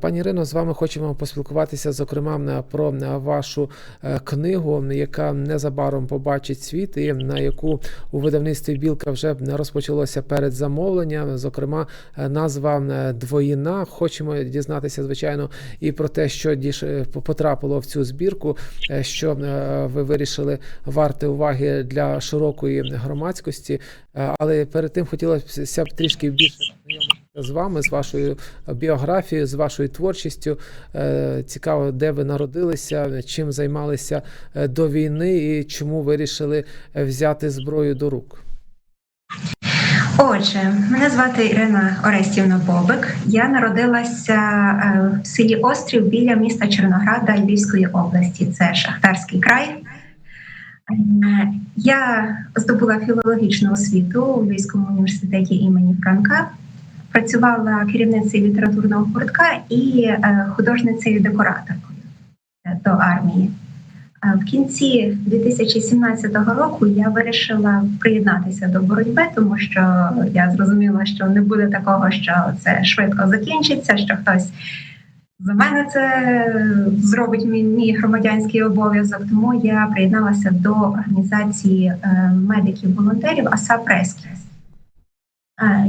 Пані Ірино, з вами хочемо поспілкуватися, зокрема, про вашу е, книгу, яка незабаром побачить світ, і на яку у видавництві Білка вже розпочалося передзамовлення. Зокрема, е, назва е, Двоїна. Хочемо дізнатися, звичайно, і про те, що потрапило в цю збірку, що ви вирішили варти уваги для широкої громадськості. Але перед тим хотілося б трішки більше з вами, з вашою біографією, з вашою творчістю. Е, Цікаво, де ви народилися, чим займалися е, до війни і чому вирішили е, взяти зброю до рук. Отже, мене звати Ірина Орестівна Бобик. Я народилася е, в селі Острів біля міста Чорнограда Львівської області. Це Шахтарський край. Е, Я здобула філологічну освіту у Львівському університеті імені Франка. Працювала керівницею літературного гуртка і е, художницею декораторкою е, до армії. А В кінці 2017 року я вирішила приєднатися до боротьби, тому що я зрозуміла, що не буде такого, що це швидко закінчиться, що хтось за мене це зробить мій, мій громадянський обов'язок. Тому я приєдналася до організації е, медиків-волонтерів АСАП Рескіс.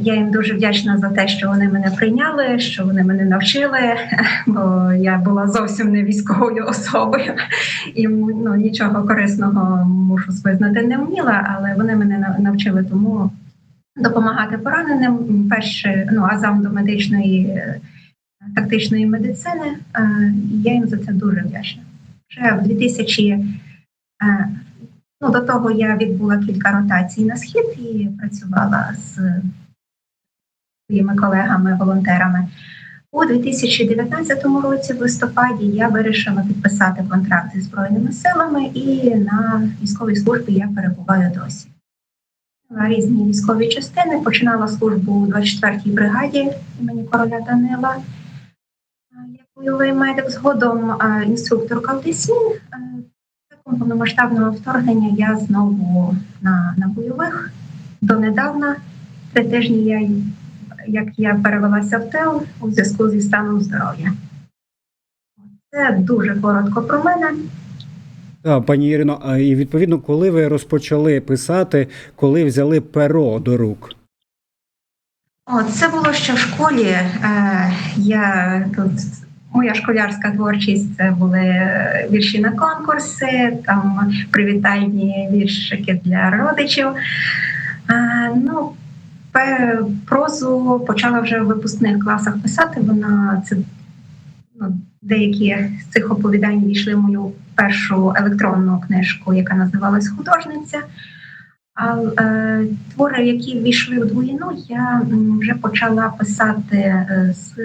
Я їм дуже вдячна за те, що вони мене прийняли, що вони мене навчили, бо я була зовсім не військовою особою і ну, нічого корисного мушу визнати не вміла, але вони мене нав- навчили тому допомагати пораненим. Перше, ну азам до медичної тактичної медицини. Я їм за це дуже вдячна. Вже в 2000, е, ну до того я відбула кілька ротацій на схід і працювала з своїми колегами-волонтерами. У 2019 році, в листопаді, я вирішила підписати контракт зі збройними силами, і на військовій службі я перебуваю досі. На різні військові частини починала службу у 24-й бригаді імені короля Данила. е, Як бойовий медик згодом е, інструкторка в Десін. Е, Після повномасштабного вторгнення я знову на, на бойових. Донедавна три тижні я як я перевелася в ТЕЛ у зв'язку зі станом здоров'я. Це дуже коротко про мене. Так, пані Ірино, а і відповідно, коли ви розпочали писати, коли взяли перо до рук? О, це було ще в школі. Е, я тут моя школярська творчість це були е, вірші на конкурси, там привітальні віршики для родичів. Е, ну, прозу почала вже в випускних класах писати. Вона це ну, деякі з цих оповідань війшли в мою першу електронну книжку, яка називалась Художниця. А е, твори, які ввійшли в двоїну, я вже почала писати е, з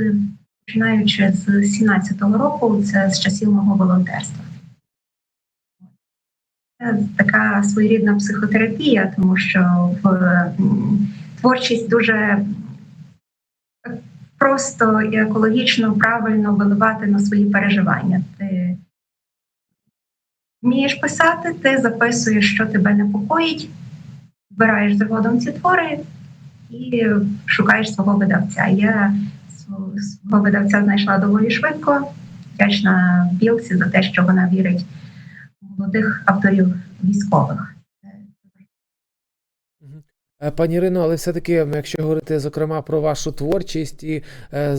починаючи з 17-го року, це з часів мого волонтерства. Це така своєрідна психотерапія, тому що в творчість дуже просто і екологічно правильно виливати на свої переживання. Ти вмієш писати, ти записуєш, що тебе непокоїть, збираєш згодом ці твори і шукаєш свого видавця. Я свого видавця знайшла доволі швидко. Вдячна Білці за те, що вона вірить молодих авторів військових. Е, Пані Ірино, але все-таки, м, якщо говорити зокрема про вашу творчість, і е, е,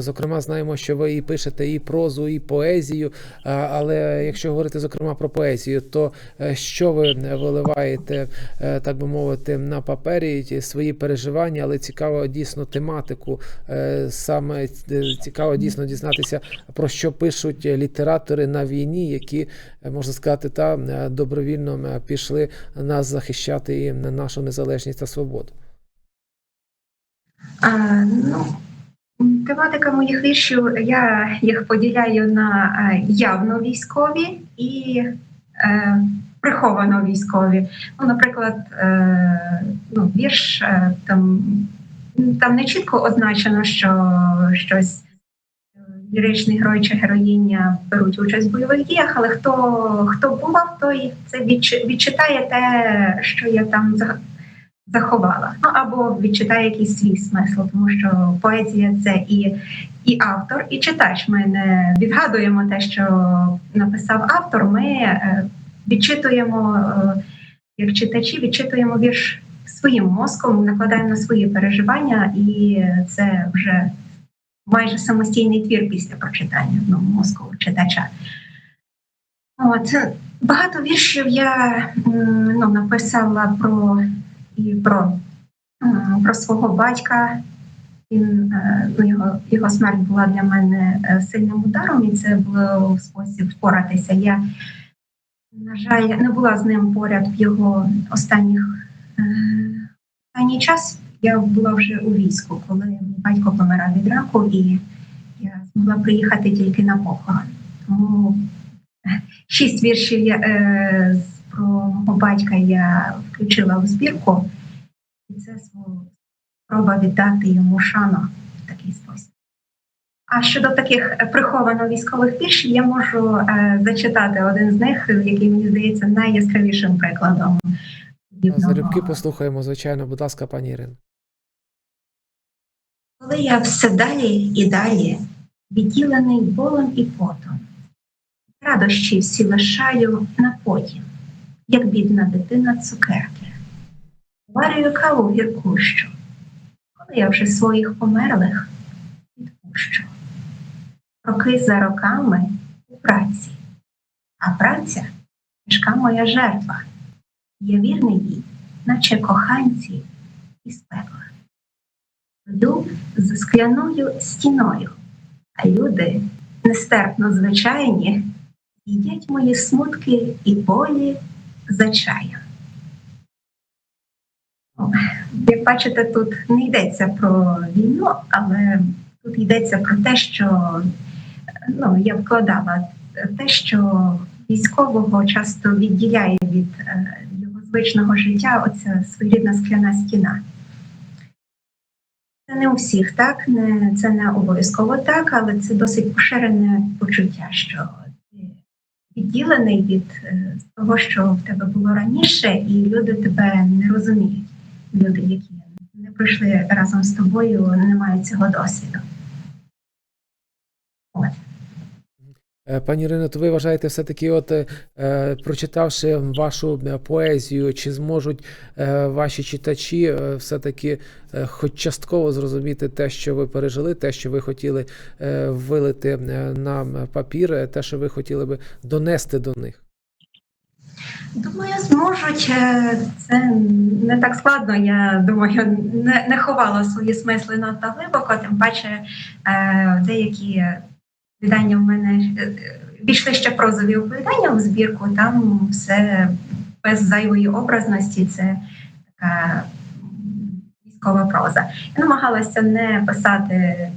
зокрема знаємо, що ви і пишете і прозу, і поезію. Але якщо говорити зокрема про поезію, то що ви виливаєте, так би мовити, на папері свої переживання, але цікаво дійсно тематику. Саме цікаво дійсно дізнатися про що пишуть літератори на війні, які можна сказати, та добровільно пішли нас захищати і на нашу незалежність та свободу. А, ну, тематика моїх віршів я їх поділяю на е, явно військові і е, приховано військові. Ну, наприклад, е, ну, вірш е, там, там не чітко означено, що щось. е, Ліричний герой чи героїня беруть участь в бойових діях, але хто, хто бував, той це відчитає те, що я там заховала. Ну або відчитає якийсь свій смисл, тому що поезія це і, і автор, і читач. Ми не відгадуємо те, що написав автор. Ми е, відчитуємо, е, як читачі, відчитуємо вірш своїм мозком, накладаємо на свої переживання, і це вже майже самостійний твір після прочитання ну, мозку читача. От багато віршів я ну, написала про і про, про свого батька. Він е, ну, його, його смерть була для мене е, сильним ударом, і це був спосіб впоратися. Я, на жаль, не була з ним поряд в його останніх е, останній час. Я була вже у війську, коли батько помирав від раку, і я змогла приїхати тільки на похорон. Тому шість віршів я, е, з- про мого батька я включила в збірку, і це свого спроба віддати йому шану в такий спосіб. А щодо таких е, приховано військових віршів, я можу е, зачитати один з них, який мені здається найяскравішим прикладом. Залюбки послухаємо, звичайно, будь ласка, пані Ірино. Коли я все далі і далі, відділений болем і потом, радощі всі лишаю на потім, як бідна дитина цукерки. Варюю каву гіркущу, коли я вже своїх померлих відпущу. Роки за роками у праці, а праця тяжка моя жертва. Я вірний їй, наче коханці із пекла. Йду за скляною стіною, а люди нестерпно звичайні їдять мої смутки і болі за чаєм. Як бачите, тут не йдеться про війну, але тут йдеться про те, що ну, я вкладала те, що військового часто відділяє від е, його звичного життя оця своєрідна скляна стіна. Це не у всіх так, не це не обов'язково так, але це досить поширене почуття, що відділений від е, того, що в тебе було раніше, і люди тебе не розуміють. Люди, які не пройшли разом з тобою, не мають цього досвіду. От. Е, Пані Ірино, то ви вважаєте, все-таки, от е, е, прочитавши вашу е, поезію, чи зможуть е, ваші читачі е, все-таки е, хоч частково зрозуміти те, що ви пережили, те, що ви хотіли е, вилити е, на папір, е, те, що ви хотіли би донести до них? Думаю, зможуть. Е, Це не так складно. Я думаю, не, не ховала свої смисли надто глибоко, тим паче е, деякі видання в мене е, війшли ще прозові оповідання в збірку. Там все без зайвої образності. Це така військова проза. Я намагалася не писати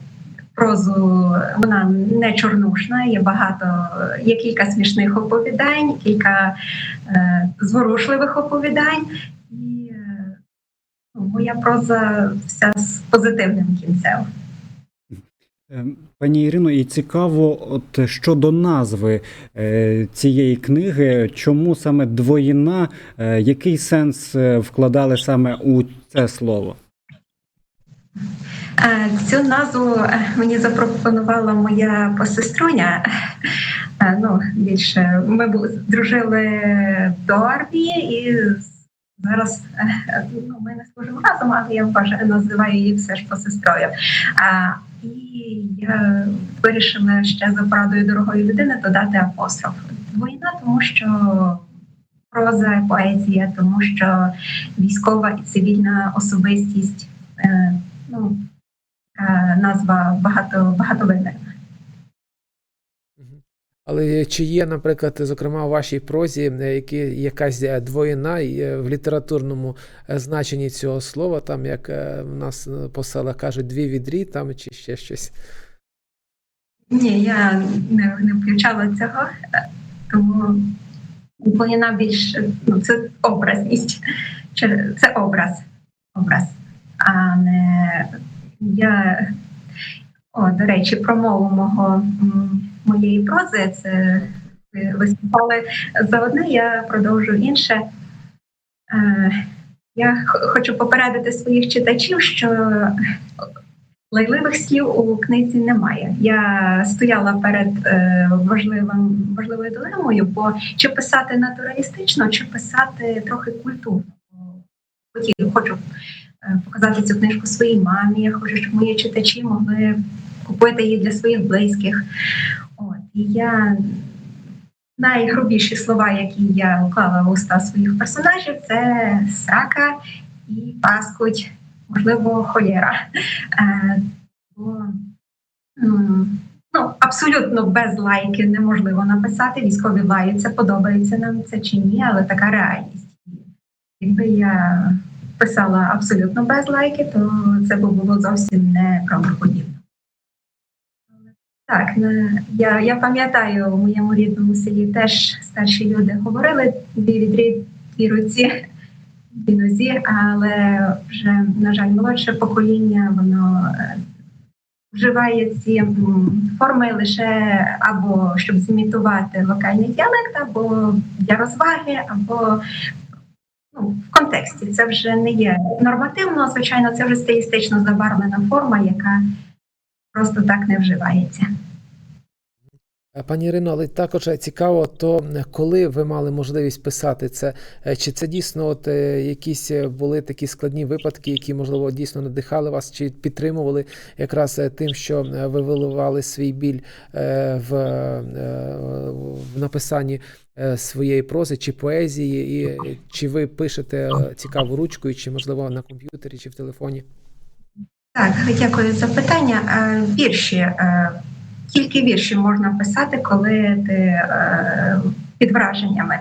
прозу, вона не чорнушна, є багато, є кілька смішних оповідань, кілька е, зворушливих оповідань. І е, ну, моя проза вся з позитивним кінцем. Е, Пані Ірино, і цікаво, от щодо назви е, цієї книги, чому саме двоїна, е, який сенс е, вкладали саме у це слово? Е, Цю назву е, мені запропонувала моя посеструня. Е, Ну, більше ми дружили до армії і зараз е, ну, ми не служимо разом, але я вважаю, називаю її все ж посестрою. І я вирішила ще за порадою дорогої людини додати апостроф. Війна, тому що проза, поезія, тому що військова і цивільна особистість. Е, ну, назва багато багатовимірна. Але чи є, наприклад, зокрема у вашій прозі е, які, якась е, двоїна е, в літературному значенні цього слова, там як в нас по селах кажуть, дві відрі, там чи ще щось? Ні, я не, не включала цього, тому вона більш ну, це образність. Це образ. образ. А не я. О, до речі, про мову мого моєї прози це ви виступали за одне, я продовжу інше. Е, Я хочу попередити своїх читачів, що лайливих слів у книзі немає. Я стояла перед е, важливим важливою дилемою, бо чи писати натуралістично, чи писати трохи культурно. Хочу е, показати цю книжку своїй мамі. Я хочу, щоб мої читачі могли купити її для своїх близьких. Я найгрубіші слова, які я вклала в уста своїх персонажів, це срака і паскудь, можливо, холєра. Е, бо, ну, абсолютно без лайків неможливо написати. Військові лаються, подобається нам це чи ні, але така реальність. Якби я писала абсолютно без лайків, то це було зовсім не правдоподібно. Так, я, я пам'ятаю, у моєму рідному селі теж старші люди говорили дві відрі, дві руці, дві нозі, але вже, на жаль, молодше покоління воно е, вживає ці форми лише або щоб зімітувати локальний діалект, або для розваги, або ну, в контексті. Це вже не є нормативно, звичайно, це вже стилістично забарвлена форма, яка просто так не вживається. Е, Пані Ірино, але також е, цікаво, то е, коли ви мали можливість писати це, чи це дійсно от якісь були такі складні випадки, які можливо дійсно надихали вас, чи підтримували якраз тим, що ви виливали свій біль в, в написанні своєї прози чи поезії, і чи ви пишете цікаву ручкою, чи можливо на комп'ютері, чи в телефоні? Так, дякую за питання. Е, Вірші. е, Тільки вірші можна писати, коли ти е, під враженнями.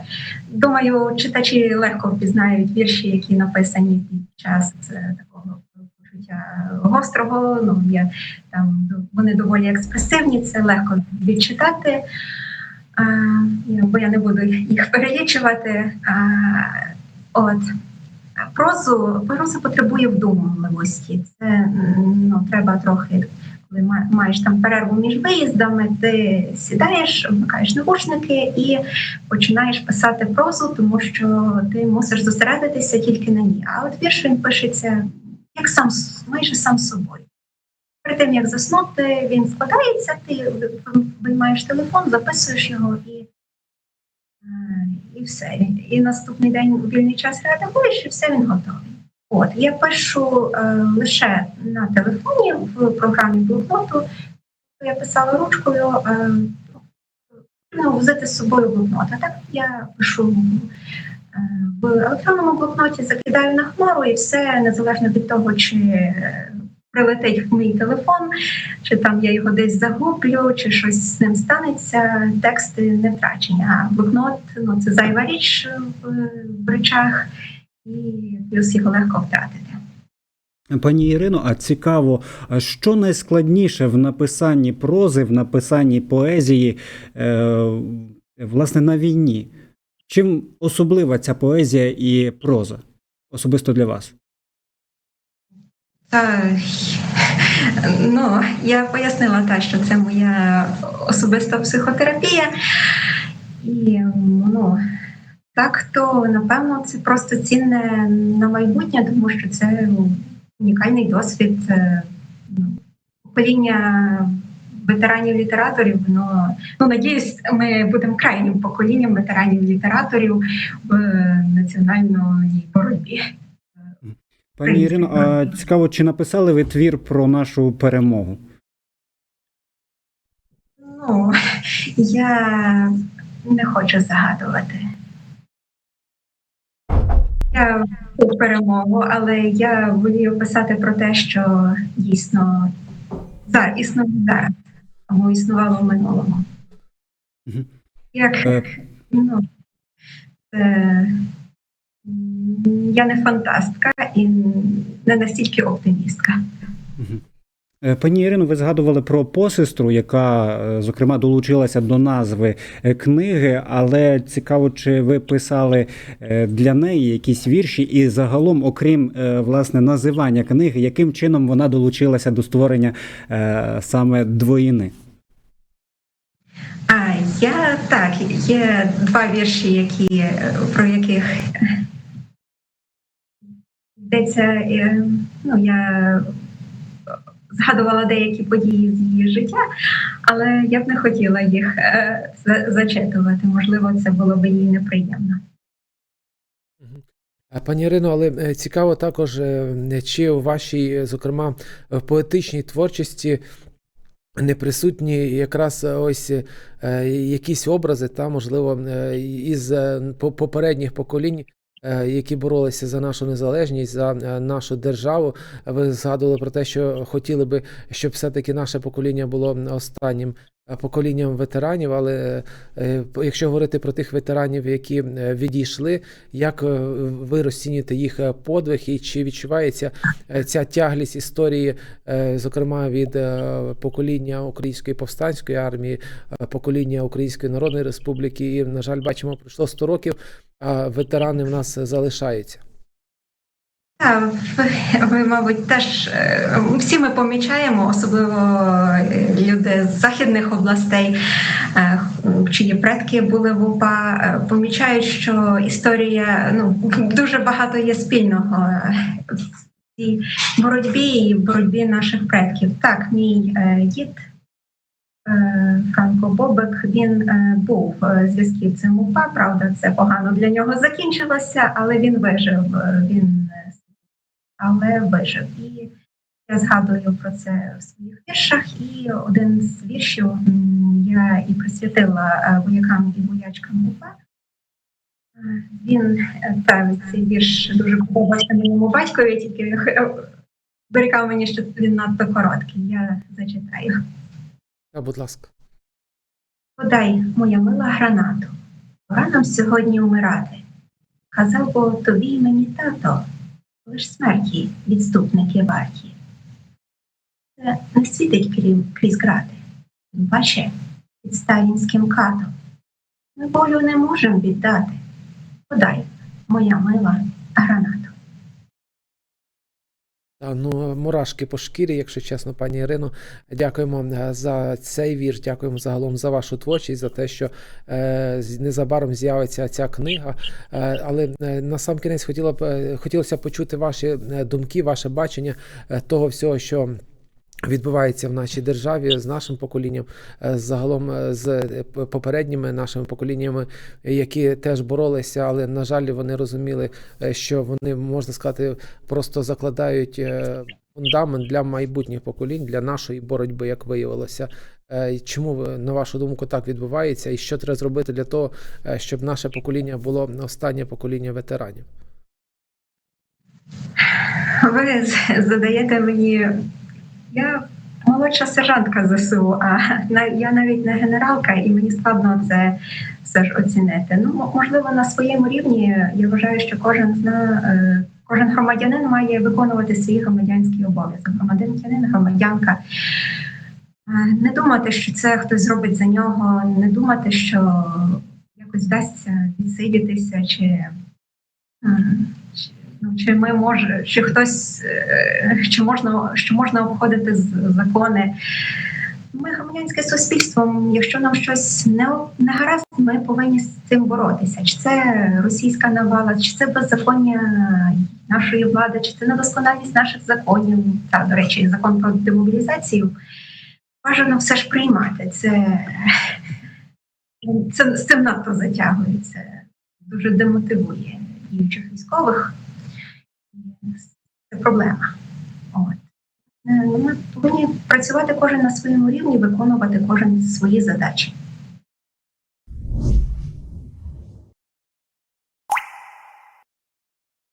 Думаю, читачі легко впізнають вірші, які написані під час такого почуття гострого. Ну є там вони доволі експресивні, це легко відчитати. Бо я не буду їх перелічувати. От прозу проза потребує вдумливості. Це ну треба трохи. Коли маєш там перерву між виїздами, ти сідаєш, вмикаєш навушники і починаєш писати прозу, тому що ти мусиш зосередитися тільки на ній. А от вірш він пишеться як сам майже сам собою. Перед тим як заснути, він складається, ти виймаєш телефон, записуєш його і, і все. І наступний день у вільний час реагуєш, і все він готовий. От я пишу е, лише на телефоні в програмі блокноту. Я писала ручкою. Е, ну, взяти з собою блокнот. А так я пишу е, в електронному блокноті, закидаю на хмару, і все незалежно від того, чи е, прилетить в мій телефон, чи там я його десь загублю, чи щось з ним станеться. Тексти не втрачені. А блокнот ну це зайва річ в, речах, і плюс його легко втратити. Пані Ірино, а цікаво, що найскладніше в написанні прози, в написанні поезії, е, власне, на війні? Чим особлива ця поезія і проза? Особисто для вас? Ну, я пояснила та, що це моя особиста психотерапія. І ну, так, то напевно це просто цінне на майбутнє, тому що це унікальний досвід е, ну, покоління ветеранів літераторів. Ну, надіюсь, ми будемо крайнім поколінням ветеранів літераторів в національній боротьбі. Пані Ірино, а цікаво, чи написали ви твір про нашу перемогу? Ну, я не хочу загадувати. Я в перемогу, але я волію писати про те, що дійсно зараз існує зараз, або існувало в минулому. Як Е, ну, це, м, я не фантастка і не настільки оптимістка. Е, Пані Ірино, ви згадували про посестру, яка, е, зокрема, долучилася до назви е, книги, але цікаво, чи ви писали для неї якісь вірші, і загалом, окрім власне називання книги, яким чином вона долучилася до створення саме двоїни? А я так, є два вірші, які, про яких йдеться, е, ну я згадувала деякі події з її життя, але я б не хотіла їх е, зачитувати. Можливо, це було б їй неприємно. Пані Ірино, але е, цікаво також, чи у вашій, зокрема, поетичній творчості не присутні якраз ось якісь образи, та, можливо, із попередніх поколінь, які боролися за нашу незалежність, за е, нашу державу. Ви згадували про те, що хотіли би, щоб все-таки наше покоління було останнім е, поколінням ветеранів, але е, якщо говорити про тих ветеранів, які е, відійшли, як е, ви розцінюєте їх е, подвиг? І чи відчувається е, ця тяглість історії, е, зокрема від е, покоління Української повстанської армії, е, покоління Української Народної Республіки, і, на жаль, бачимо, пройшло 100 років, ветерани в нас залишаються. Так, ви, мабуть, теж е, всі ми помічаємо, особливо е, люди з західних областей, е, чиї предки були в УПА, е, помічають, що історія ну дуже багато є спільного е, в цій боротьбі і боротьбі наших предків. Так, мій е, дід. Е, Франко Бобик він е, був е, зв'язківцем УПА. Правда, це погано для нього закінчилося, але він вижив. Він але вижив. І я згадую про це в своїх віршах. І один з віршів я і присвятила воякам і воячкам УПА. Він та цей вірш дуже подобався моєму батькові, тільки дорікав мені, що він надто короткий. Я зачитаю. А, будь ласка. Подай, моя мила гранату, пора нам сьогодні умирати. Казав бо тобі й мені тато, лиш смерті відступники варті. Це не світить крім крізь грати, паче під сталінським катом. Ми волю не можемо віддати. Подай, моя мила гранату. Ну, мурашки по шкірі, якщо чесно, пані Ірино. Дякуємо е, за цей вірш, дякуємо загалом за вашу творчість, за те, що е, незабаром з'явиться ця книга. Е, але е, на сам кінець хотіла б, е, хотілося почути ваші думки, ваше бачення того всього, що. Відбувається в нашій державі з нашим поколінням, е, загалом е, з е, попередніми нашими поколіннями, які теж боролися, але на жаль, вони розуміли, що вони можна сказати, просто закладають фундамент для майбутніх поколінь, для нашої боротьби, як виявилося. Чому на вашу думку так відбувається, і що треба зробити для того, щоб наше покоління було останнє покоління ветеранів? Ви задаєте мені. Я молодша сержантка ЗСУ, а на- я навіть не генералка, і мені складно це все ж оцінити. Ну, можливо, на своєму рівні я вважаю, що кожен зна, е, кожен громадянин має виконувати свій громадянський обов'язок. Громадянин, громадянка. Е, Не думати, що це хтось зробить за нього, не думати, що якось вдасться відсидітися чи. М, чи Ну, ми може, чи хтось е, чи можна, що можна обходити з- закони? Ми громадянське суспільство. Якщо нам щось не, не гаразд, ми повинні з цим боротися. Чи це російська навала, чи це беззаконня нашої влади, чи це недосконалість наших законів? Та до речі, закон про демобілізацію бажано все ж приймати. Це, це з цим надто затягується, дуже демотивує діючих військових проблема. От. Е, Ми повинні працювати кожен на своєму рівні, виконувати кожен свої задачі.